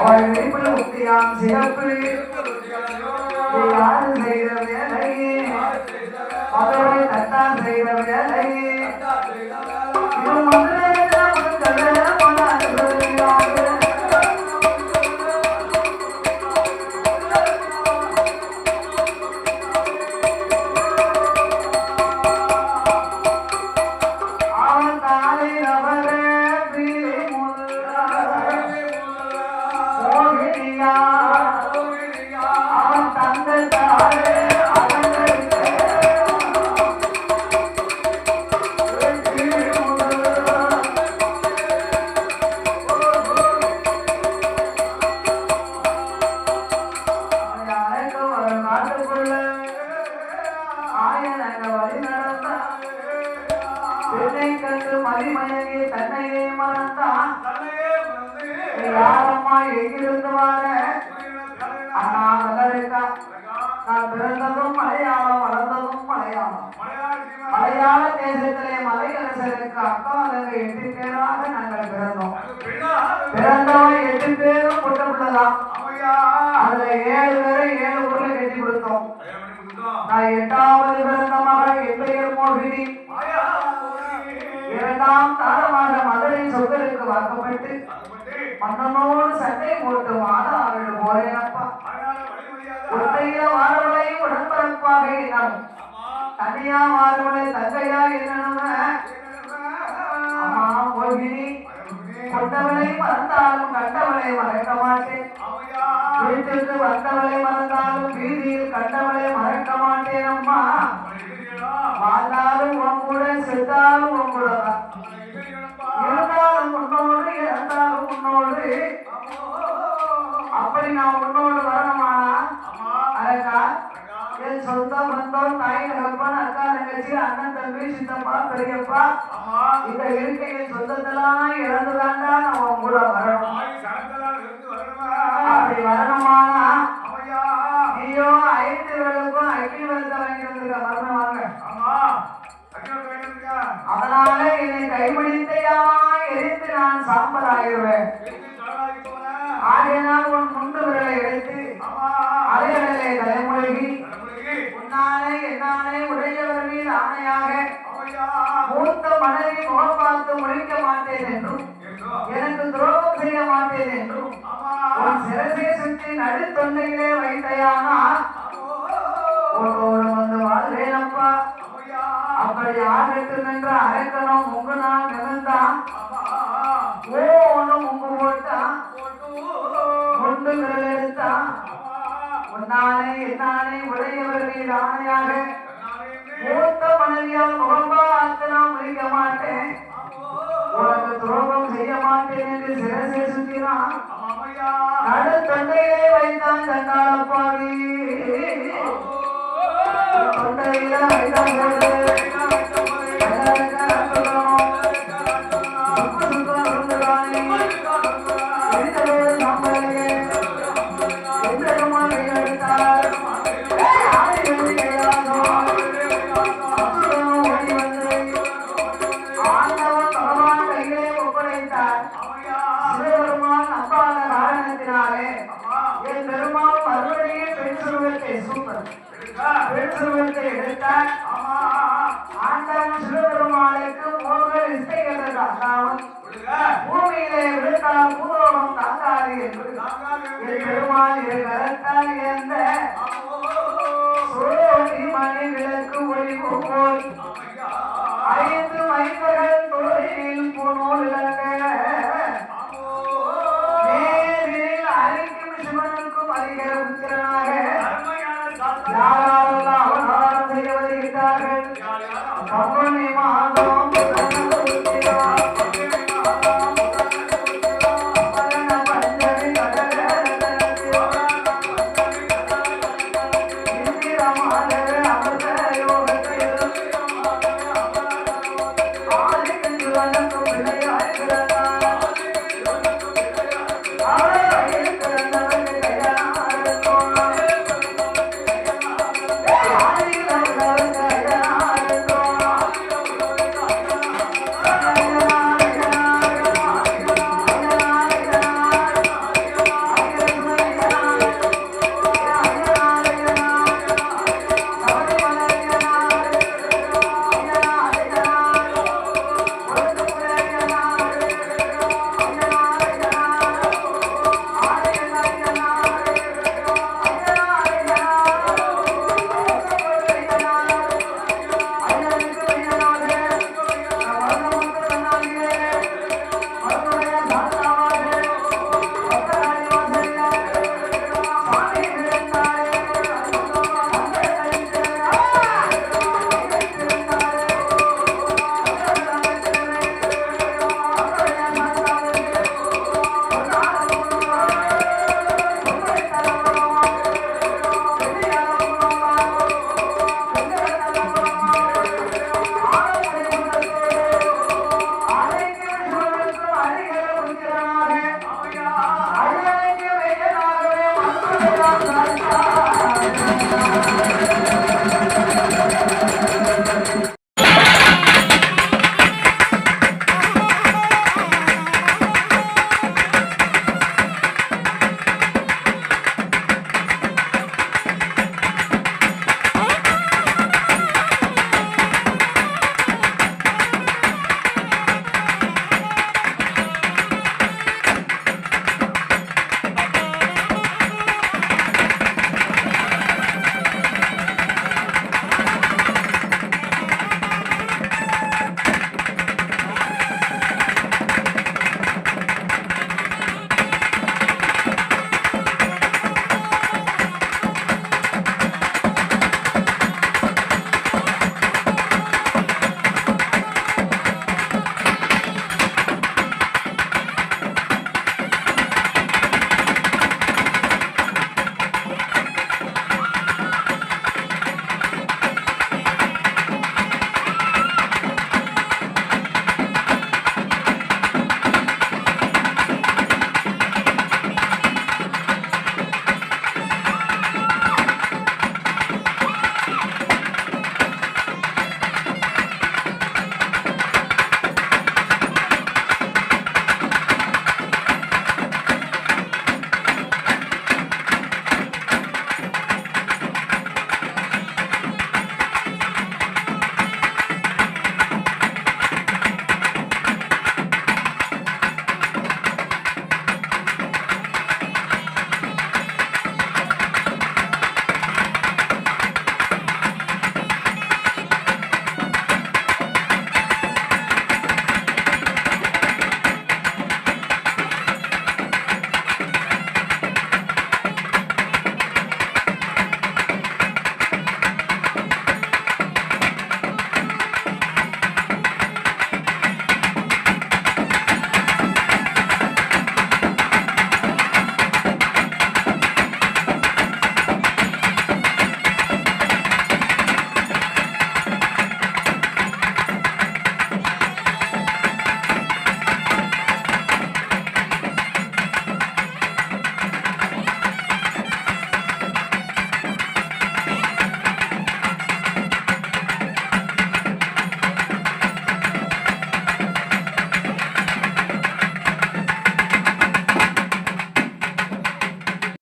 அவள் இணைப்பில் முக்தியாம் சிறப்பு இது செய்த வேலையே அதோடு தத்தான் செய்த வேலையே இது அண்ணா நகருக்கா நான் பிறந்ததும் மலையாளம் வளர்ந்ததும் மலையாளம். மலையாள தேசத்திலே மலையரசருக்கு அக்கா தங்க எட்டு பேராக நாங்கள் பிறந்தோம். பிறந்தவன் எட்டு பேரும் பொட்ட பிள்ளைதான் அதுல ஏழு பேரை ஏழு ஊர்ல கட்டி கொடுத்தோம். நான் எட்டாவது பிறந்த மகள் என் பெயர் மோகினி. இரண்டாம் தாரமாக மதுரை சொற்களுக்கு வாக்கப்பட்டு மன்னனோடு சண்டை போட்டு வாழ அவள் போறேனப்பா உடன்பரப்பாக இனம் தனியா என்னன்னு அம்மா மோகினி கொண்டவளை மறந்தாலும் கண்டவளை மறக்க மாட்டேன். வீட்டுக்கு வந்தவளை மறந்தாலும் வீதியில் கண்டவளை மறக்க மாட்டேன் அம்மா. வாழ்ந்தாலும் உன் கூட செத்தாலும் உன் கூட தான். என் சொந்த பந்தம் தாய் தகப்பன் அக்கா தங்கச்சி அண்ணன் தம்பி சித்தப்பா பெரியப்பா இந்த இருக்கையின் சொந்தத்தெல்லாம் இழந்துதாண்டா நான் உன் கூட வரணும்? அப்படி வரணுமானா? நீயோ ஐந்து விரலுக்கும் அக்கி விரத்தை வாங்கி வந்திருக்க மரணம் வாங்க அதனால என்னை கைபிடித்தையா எரித்து நான் சாம்பல் ஆகிடுவேன் ஆகையினால் உன் பார்த்து முழிக்க மாட்டேன் என்றும் எனக்கு துரோகம் செய்ய மாட்டேன் என்றும். உன் சிரசை சுற்றி நடு தொண்டையிலே வைத்தையானால் உன்னோடு வந்து வாழ்வேனப்பா. அப்படி ஆகட்டும் என்று அரக்கணும் உங்க நான் நிகழ்ந்தான் ஓ ஒண்ணு முங்கு போட்டான் கொண்டு எடுத்தான். உன்னாலே என்னாலே உடையவர் மீது ஆணையாக. மூத்த மனைவியால் முகம்பா அத்து நான் முடிக்க மாட்டேன். என்று சிரசை சுத்தினான் நடு தொண்டையிலே வைத்தான் தண்டாளப்பாவி தொண்டையில வைத்தான் போது எடுத்தார் பூமியிலே விழுந்தால் பூலோகம் தாங்காது என்று. என் பெருமாள் எந்த செய்ய வருகிறார்கள் பங்குனி மாதம்